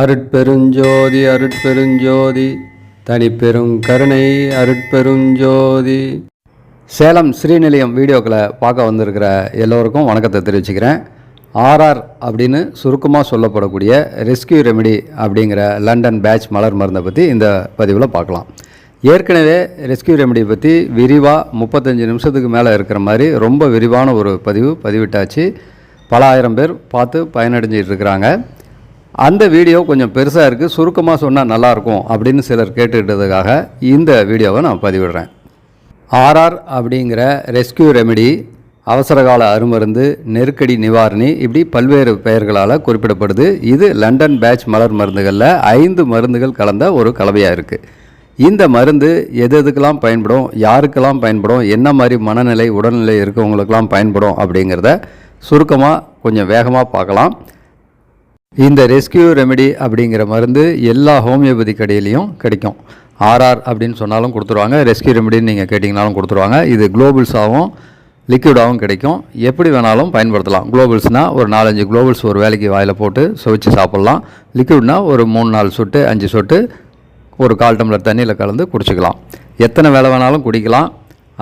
அருட்பெருஞ்சோதி அருட்பெருஞ்சோதி தனிப்பெரும் கருணை அருட்பெருஞ்சோதி. சேலம் ஸ்ரீநிலையம் வீடியோக்களை பார்க்க வந்திருக்கிற எல்லோருக்கும் வணக்கத்தை தெரிவிச்சுக்கிறேன். ஆர்ஆர் அப்படின்னு சுருக்கமாக சொல்லப்படக்கூடிய ரெஸ்கியூ ரெமெடி அப்படிங்கிற லண்டன் பேட்ச் மலர் மருந்தை பற்றி இந்த பதிவில் பார்க்கலாம். ஏற்கனவே ரெஸ்கியூ ரெமெடியை பற்றி விரிவாக முப்பத்தஞ்சு நிமிஷத்துக்கு மேலே இருக்கிற மாதிரி ரொம்ப விரிவான ஒரு பதிவு பதிவிட்டாச்சு. பல ஆயிரம் பேர் பார்த்து பயனடைஞ்சிட்டு இருக்கிறாங்க. அந்த வீடியோ கொஞ்சம் பெருசாக இருக்குது சுருக்கமாக சொன்னால் நல்லாயிருக்கும் அப்படின்னு சிலர் கேட்டுக்கிட்டதுக்காக இந்த வீடியோவை நான் பதிவிடுறேன். ஆர்ஆர் அப்படிங்கிற ரெஸ்கியூ ரெமெடி அவசரகால அருமருந்து நெருக்கடி நிவாரணி இப்படி பல்வேறு பெயர்களால் குறிப்பிடப்படுது. இது லண்டன் பேட்ச் மலர் மருந்துகளில் ஐந்து மருந்துகள் கலந்த ஒரு கலவையாக இருக்குது இந்த மருந்து எது எதுக்கெல்லாம் பயன்படும் யாருக்கெல்லாம் பயன்படும் என்ன மாதிரி மனநிலை உடல்நிலை இருக்கவங்களுக்கெல்லாம் பயன்படும் அப்படிங்கிறத சுருக்கமாக கொஞ்சம் வேகமாக பார்க்கலாம். இந்த ரெஸ்கியூ ரெமெடி அப்படிங்கிற மருந்து எல்லா ஹோமியோபதி கடையிலையும் கிடைக்கும். ஆர்ஆர் அப்படின்னு சொன்னாலும் கொடுத்துருவாங்க ரெஸ்கியூ ரெமெடின்னு நீங்கள் கேட்டிங்கனாலும் கொடுத்துருவாங்க. இது குளோபல்ஸாகவும் லிக்விடாகவும் கிடைக்கும். எப்படி வேணாலும் பயன்படுத்தலாம். குளோபல்ஸ்னால் ஒரு நாலஞ்சு குளோபல்ஸ் ஒரு வேலைக்கு வாயில் போட்டு சுவைச்சு சாப்பிட்லாம். லிக்விட்னா ஒரு மூணு நாலு சொட்டு அஞ்சு சொட்டு ஒரு கால் டம்ளர் தண்ணியில் கலந்து குடிச்சிக்கலாம். எத்தனை வேலை வேணாலும் குடிக்கலாம்.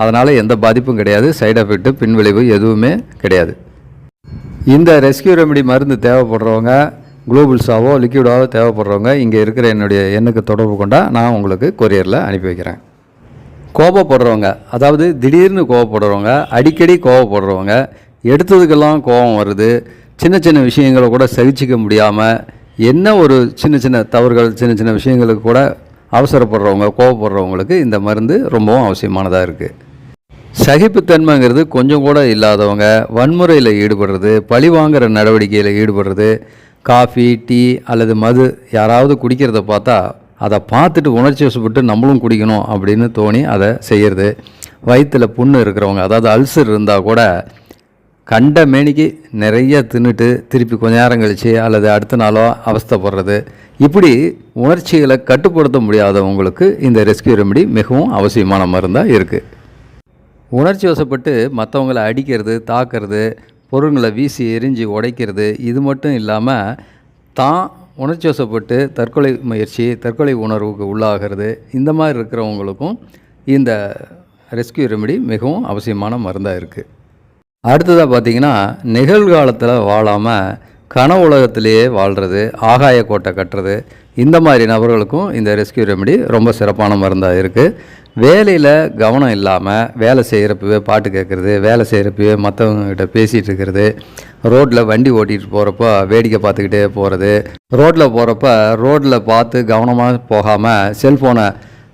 அதனால் எந்த பாதிப்பும் கிடையாது. சைடு எஃபெக்ட்டு பின்விளைவு எதுவுமே கிடையாது. இந்த ரெஸ்கியூ ரெமெடி மருந்து தேவைப்படுறவங்க குளோபல்ஸாவோ லிக்யூடாவோ தேவைப்படுறவங்க இங்கே இருக்கிற என்னுடைய எண்ணுக்கு தொடர்பு கொண்டால் நான் உங்களுக்கு கொரியரில் அனுப்பி வைக்கிறேன். கோபப்படுறவங்க அதாவது திடீர்னு கோவப்படுறவங்க அடிக்கடி கோவப்படுறவங்க எடுத்ததுக்கெல்லாம் கோபம் வருது சின்ன சின்ன விஷயங்களை கூட சகிச்சிக்க முடியாமல் என்ன ஒரு சின்ன சின்ன தவறுகள் சின்ன சின்ன விஷயங்களுக்கு கூட அவசரப்படுறவங்க கோவப்படுறவங்களுக்கு இந்த மருந்து ரொம்பவும் அவசியமானதாக இருக்குது சகிப்புத்தன்மைங்கிறது கொஞ்சம் கூட இல்லாதவங்க வன்முறையில் ஈடுபடுறது பழி வாங்குகிற நடவடிக்கையில் ஈடுபடுறது காஃபி டீ அல்லது மது யாராவது குடிக்கிறத பார்த்தா அதை பார்த்துட்டு உணர்ச்சி வசப்பட்டு நம்மளும் குடிக்கணும் அப்படின்னு தோணி அதை செய்கிறது வயிற்றில் புண்ணு இருக்கிறவங்க அதாவது அல்சர் இருந்தால் கூட கண்ட மேனிக்கு நிறைய தின்னுட்டு திருப்பி கொஞ்ச நேரம் கழிச்சு அல்லது அடுத்த நாளோ அவஸ்தைப்படுறது. இப்படி உணர்ச்சிகளை கட்டுப்படுத்த முடியாதவங்களுக்கு இந்த ரெஸ்கியூ ரெமெடி மிகவும் அவசியமான மருந்தாக இருக்குது உணர்ச்சி வசப்பட்டு மற்றவங்களை அடிக்கிறது தாக்கிறது பொருள்களை வீசி எரிஞ்சு உடைக்கிறது இது மட்டும் இல்லாமல் தான் உணர்ச்சி வசப்பட்டு தற்கொலை முயற்சி தற்கொலை உணர்வுக்கு உள்ளாகிறது. இந்த மாதிரி இருக்கிறவங்களுக்கும் இந்த ரெஸ்கியூ ரெமெடி மிகவும் அவசியமான மருந்தாக இருக்குது அடுத்ததாக பார்த்தீங்கன்னா நிகழ்காலத்தில் வாழாமல் கனவு உலகத்திலேயே வாழ்கிறது ஆகாய கோட்டை கட்டுறது இந்த மாதிரி நபர்களுக்கும் இந்த ரெஸ்கியூ ரெமெடி ரொம்ப சிறப்பான மருந்தாக இருக்குது வேலையில் கவனம் இல்லாமல் வேலை செய்கிறப்பவே பாட்டு கேட்குறது வேலை செய்கிறப்பவே மற்றவங்ககிட்ட பேசிகிட்டு இருக்கிறது ரோட்டில் வண்டி ஓட்டிகிட்டு போகிறப்ப வேடிக்கை பார்த்துக்கிட்டே போகிறது ரோட்டில் போகிறப்ப ரோட்டில் பார்த்து கவனமாக போகாமல் செல்ஃபோனை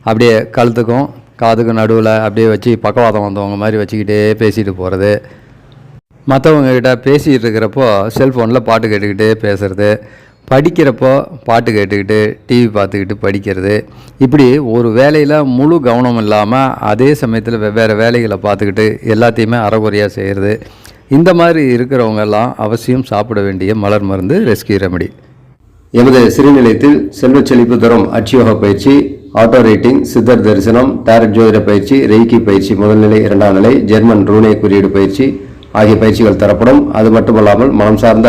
அப்படியே கழுத்துக்கும் காதுக்கும் நடுவில் அப்படியே வச்சு பக்கவாதம் வந்தவங்க மாதிரி வச்சுக்கிட்டே பேசிகிட்டு போகிறது மற்றவங்கக்கிட்ட பேசிகிட்டு இருக்கிறப்போ செல்ஃபோனில் பாட்டு கேட்டுக்கிட்டே பேசுகிறது படிக்கிறப்போ பாட்டு கேட்டுக்கிட்டு டிவி பார்த்துக்கிட்டு படிக்கிறது. இப்படி ஒரு வேலையில் முழு கவனம் இல்லாமல் அதே சமயத்தில் வெவ்வேறு வேலைகளை பார்த்துக்கிட்டு எல்லாத்தையுமே அறகுறையாக செய்கிறது இந்த மாதிரி இருக்கிறவங்க எல்லாம் அவசியம் சாப்பிட வேண்டிய மலர் மருந்து ரெஸ்கியூ ரெமடி எமது சிறுநிலையத்தில் செல்வச் செழிப்பு தரும் அட்சியோக பயிற்சி ஆட்டோ ரேட்டிங் சித்தர் தரிசனம் டேரட் ஜோதிட பயிற்சி ரெய்கி பயிற்சி முதல்நிலை இரண்டாம் நிலை ஜெர்மன் ரூனே குறியீடு பயிற்சி ஆகிய பயிற்சிகள் தரப்படும். அது மட்டுமல்லாமல் மனம் சார்ந்த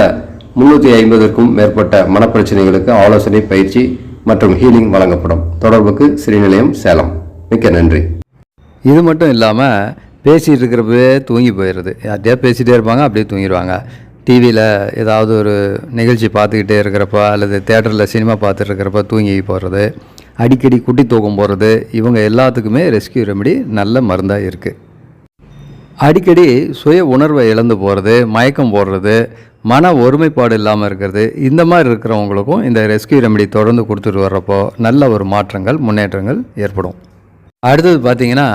முன்னூற்றி ஐம்பதற்கும் மேற்பட்ட மனப்பிரச்சனைகளுக்கு ஆலோசனை பயிற்சி மற்றும் ஹீலிங் வழங்கப்படும். தொடர்புக்கு ஸ்ரீநிலையம் சேலம். மிக்க நன்றி. இது மட்டும் இல்லாமல் பேசிகிட்டு இருக்கிறப்பவே தூங்கி போயிடுது யார்கிட்டயா பேசிகிட்டே இருப்பாங்க அப்படியே தூங்கிடுவாங்க. டிவியில் ஏதாவது ஒரு நிகழ்ச்சி பார்த்துக்கிட்டே இருக்கிறப்ப அல்லது தேட்டரில் சினிமா பார்த்துட்டு இருக்கிறப்ப தூங்கி போகிறது அடிக்கடி குட்டி தூக்கம் போகிறது இவங்க எல்லாத்துக்குமே ரெஸ்கியூ ரெமெடி நல்ல மருந்தாக இருக்குது அடிக்கடி சுய உணர்வை இழந்து போகிறது மயக்கம் போடுறது மன ஒருமைப்பாடு இல்லாமல் இருக்கிறது இந்த மாதிரி இருக்கிறவங்களுக்கும் இந்த ரெஸ்கியூ ரெமெடி தொடர்ந்து கொடுத்துட்டு வர்றப்போ நல்ல ஒரு மாற்றங்கள் முன்னேற்றங்கள் ஏற்படும். அடுத்தது பார்த்தீங்கன்னா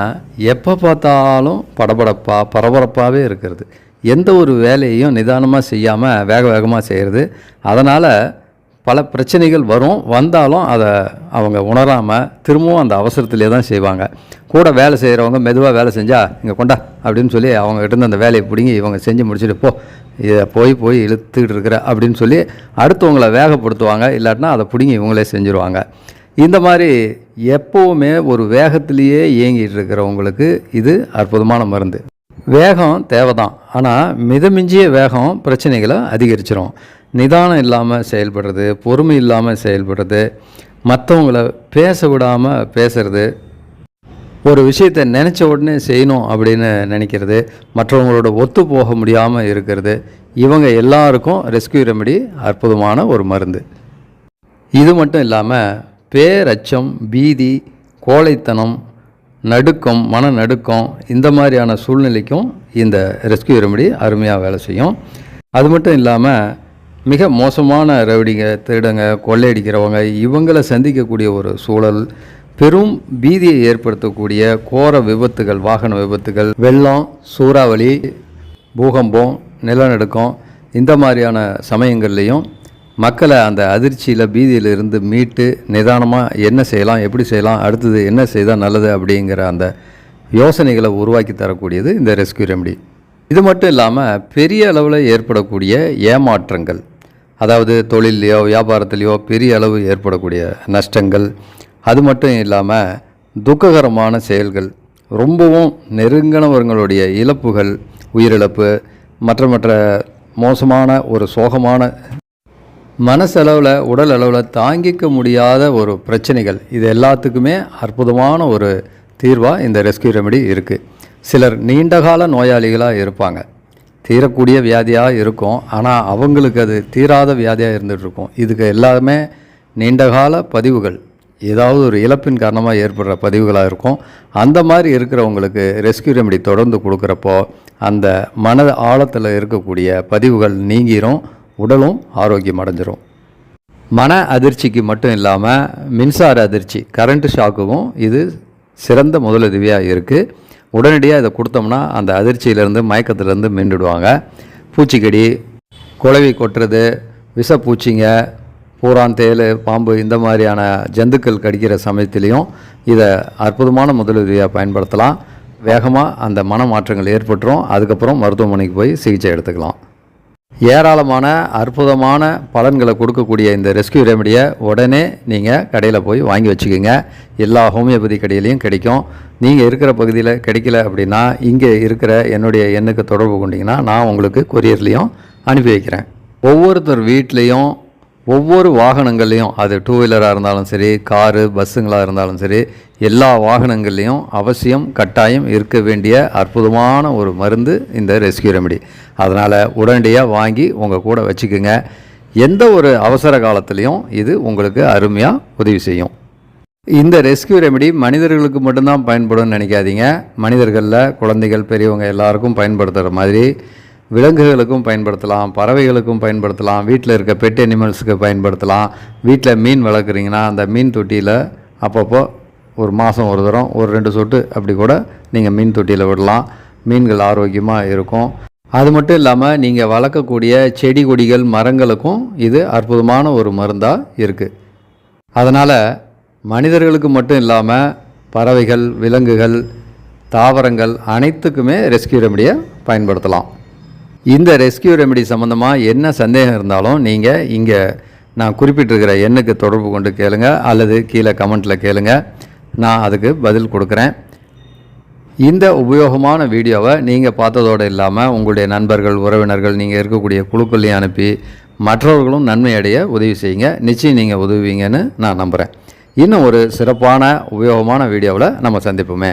எப்போ பார்த்தாலும் படபடப்பாக பரபரப்பாகவே இருக்கிறது. எந்த ஒரு வேலையையும் நிதானமாக செய்யாமல் வேக வேகமாக செய்கிறது அதனால் பல பிரச்சனைகள் வரும். வந்தாலும் அதை அவங்க உணராமல் திரும்பவும் அந்த அவசரத்திலே தான் செய்வாங்க. கூட வேலை செய்கிறவங்க மெதுவாக வேலை செஞ்சால் இங்கே கொண்டா அப்படின்னு சொல்லி அவங்ககிட்ட இருந்து அந்த வேலையை பிடிங்கி இவங்க செஞ்சு முடிச்சுட்டு போ இதை போய் போய் இழுத்துக்கிட்டு இருக்கிற அப்படின்னு சொல்லி அடுத்தவங்களை வேகப்படுத்துவாங்க. இல்லாட்டினா அதை பிடிங்கி இவங்களே செஞ்சுருவாங்க. இந்த மாதிரி எப்போவுமே ஒரு வேகத்திலேயே இயங்கிட்டு இருக்கிறவங்களுக்கு இது அற்புதமான மருந்து. வேகம் தேவை தான் ஆனால் மிதமிஞ்சிய வேகம் பிரச்சனைகளை அதிகரிச்சிரும். நிதானம் இல்லாமல் செயல்படுறது பொறுமை இல்லாமல் செயல்படுறது மற்றவங்கள பேச விடாமல் பேசுறது ஒரு விஷயத்தை நினச்ச உடனே செய்யணும் அப்படின்னு நினைக்கிறது மற்றவங்களோட ஒத்து போக முடியாமல் இருக்கிறது இவங்க எல்லாருக்கும் ரெஸ்கியூ ரெமெடி அற்புதமான ஒரு மருந்து. இது மட்டும் இல்லாமல் பேரச்சம் பீதி கோழைத்தனம் நடுக்கம் மன நடுக்கம் இந்த மாதிரியான சூழ்நிலைக்கும் இந்த ரெஸ்கியூ ரெமெடி அருமையாக வேலை செய்யும். அது மட்டும் இல்லாமல் மிக மோசமான ரவுடிங்க திருடங்க கொள்ளையடிக்கிறவங்க இவங்களை சந்திக்கக்கூடிய ஒரு சூழல் பெரும் பீதியை ஏற்படுத்தக்கூடிய கோர விபத்துகள் வாகன விபத்துகள் வெள்ளம் சூறாவளி பூகம்பம் நிலநடுக்கம் இந்த மாதிரியான சமயங்கள்லேயும் மக்களை அந்த அதிர்ச்சியில் பீதியில் இருந்து மீட்டு நிதானமாக என்ன செய்யலாம் எப்படி செய்யலாம் அடுத்தது என்ன செய்தால் நல்லது அப்படிங்கிற அந்த யோசனைகளை உருவாக்கி தரக்கூடியது இந்த ரெஸ்கியூ ரெமடி. இது மட்டும் இல்லாமல் பெரிய அளவில் ஏற்படக்கூடிய ஏமாற்றங்கள். அதாவது தொழிலையோ வியாபாரத்திலையோ பெரிய அளவு ஏற்படக்கூடிய நஷ்டங்கள். அது மட்டும் இல்லாமல் துக்ககரமான செயல்கள் ரொம்பவும் நெருங்கினவர்களுடைய இழப்புகள் உயிரிழப்பு மற்ற மற்ற மோசமான ஒரு சோகமான மனசளவில் உடல் அளவில் தாங்கிக்க முடியாத ஒரு பிரச்சனைகள். இது எல்லாத்துக்குமே அற்புதமான ஒரு தீர்வாக இந்த ரெஸ்கியூ ரெமெடி இருக்குது சிலர் நீண்டகால நோயாளிகளாக இருப்பாங்க. தீரக்கூடிய வியாதியாக இருக்கும். ஆனால் அவங்களுக்கு அது தீராத வியாதியாக இருந்துகிட்டு இருக்கும். இதுக்கு எல்லாமே நீண்டகால பதிவுகள். ஏதாவது ஒரு இழப்பின் காரணமாக ஏற்படுற பதிவுகளாக இருக்கும். அந்த மாதிரி இருக்கிறவங்களுக்கு ரெஸ்கியூ ரெமெடி தொடர்ந்து கொடுக்குறப்போ அந்த மன ஆழத்தில் இருக்கக்கூடிய பதிவுகள் நீங்கிரும் உடலும் ஆரோக்கியம் அடைஞ்சிரும். மன அதிர்ச்சிக்கு மட்டும் இல்லாமல் மின்சார அதிர்ச்சி கரண்ட் ஷாக்குக்கும் இது சிறந்த முதலுதவியாக இருக்குது உடனடியாக இதை கொடுத்தோம்னா அந்த அதிர்ச்சியிலேருந்து மயக்கத்துலேருந்து மீண்டுடுவாங்க. பூச்சிக்கடி குழவி கொட்டுறது விஷப்பூச்சிங்க பூரான் தேல் பாம்பு இந்த மாதிரியான ஜந்துக்கள் கடிக்கிற சமயத்திலையும் இதை அற்புதமான முதலுதவியாக பயன்படுத்தலாம். வேகமாக அந்த மன மாற்றங்கள் ஏற்பட்டுரும். அதுக்கப்புறம் மருத்துவமனைக்கு போய் சிகிச்சை எடுத்துக்கலாம். ஏராளமான அற்புதமான பலன்களை கொடுக்கக்கூடிய இந்த ரெஸ்கியூ ரெமடியை உடனே நீங்கள் கடையில் போய் வாங்கி வச்சுக்கோங்க. எல்லா ஹோமியோபதி கடையிலையும் கிடைக்கும். நீங்கள் இருக்கிற பகுதியில் கிடைக்கல அப்படின்னா இங்கே இருக்கிற என்னுடைய எண்ணுக்கு தொடர்பு கொண்டீங்கன்னா நான் உங்களுக்கு கொரியர்லேயும் அனுப்பி வைக்கிறேன். ஒவ்வொருத்தர் வீட்லேயும் ஒவ்வொரு வாகனங்கள்லேயும் அது டூ வீலராக இருந்தாலும் சரி காரு பஸ்ஸுங்களாக இருந்தாலும் சரி எல்லா வாகனங்கள்லேயும் அவசியம் கட்டாயம் இருக்க வேண்டிய அற்புதமான ஒரு மருந்து இந்த ரெஸ்கியூ ரெமெடி. அதனால் உடனடியாக வாங்கி உங்கள் கூட வச்சுக்கோங்க. எந்த ஒரு அவசர காலத்துலேயும் இது உங்களுக்கு அருமையாக உதவி செய்யும். இந்த ரெஸ்கியூ ரெமெடி மனிதர்களுக்கு மட்டும்தான் பயன்படும்னு நினைக்காதீங்க. மனிதர்களில் குழந்தைகள் பெரியவங்க எல்லாருக்கும் பயன்படுத்துகிற மாதிரி விலங்குகளுக்கும் பயன்படுத்தலாம் பறவைகளுக்கும் பயன்படுத்தலாம் வீட்டில் இருக்க பெட் அனிமல்ஸுக்கு பயன்படுத்தலாம். வீட்டில் மீன் வளர்க்குறீங்கன்னா அந்த மீன் தொட்டியில் அப்பப்போ ஒரு மாதம் ஒரு தரம் ஒரு ரெண்டு சொட்டு அப்படி கூட நீங்கள் மீன் தொட்டியில் விடலாம். மீன்கள் ஆரோக்கியமாக இருக்கும். அது மட்டும் இல்லாமல் நீங்கள் வளர்க்கக்கூடிய செடி கொடிகள் மரங்களுக்கும் இது அற்புதமான ஒரு மருந்தாக இருக்குது அதனால் மனிதர்களுக்கு மட்டும் இல்லாமல் பறவைகள் விலங்குகள் தாவரங்கள் அனைத்துக்குமே ரெஸ்கியூ ரெமடியை பயன்படுத்தலாம். இந்த ரெஸ்கியூ ரெமெடி சம்மந்தமாக என்ன சந்தேகம் இருந்தாலும் நீங்கள் இங்கே நான் குறிப்பிட்டிருக்கிற எண்ணுக்கு தொடர்பு கொண்டு கேளுங்க அல்லது கீழே கமெண்ட்டில் கேளுங்க. நான் அதுக்கு பதில் கொடுக்குறேன். இந்த உபயோகமான வீடியோவை நீங்கள் பார்த்ததோடு இல்லாமல் உங்களுடைய நண்பர்கள் உறவினர்கள் நீங்கள் இருக்கக்கூடிய குழுக்கள்லையும் அனுப்பி மற்றவர்களும் நன்மையடைய உதவி செய்யுங்க. நிச்சயம் நீங்கள் உதவுவீங்கன்னு நான் நம்புகிறேன் இன்னும் ஒரு சிறப்பான உபயோகமான வீடியோவில் நம்ம சந்திப்போமே.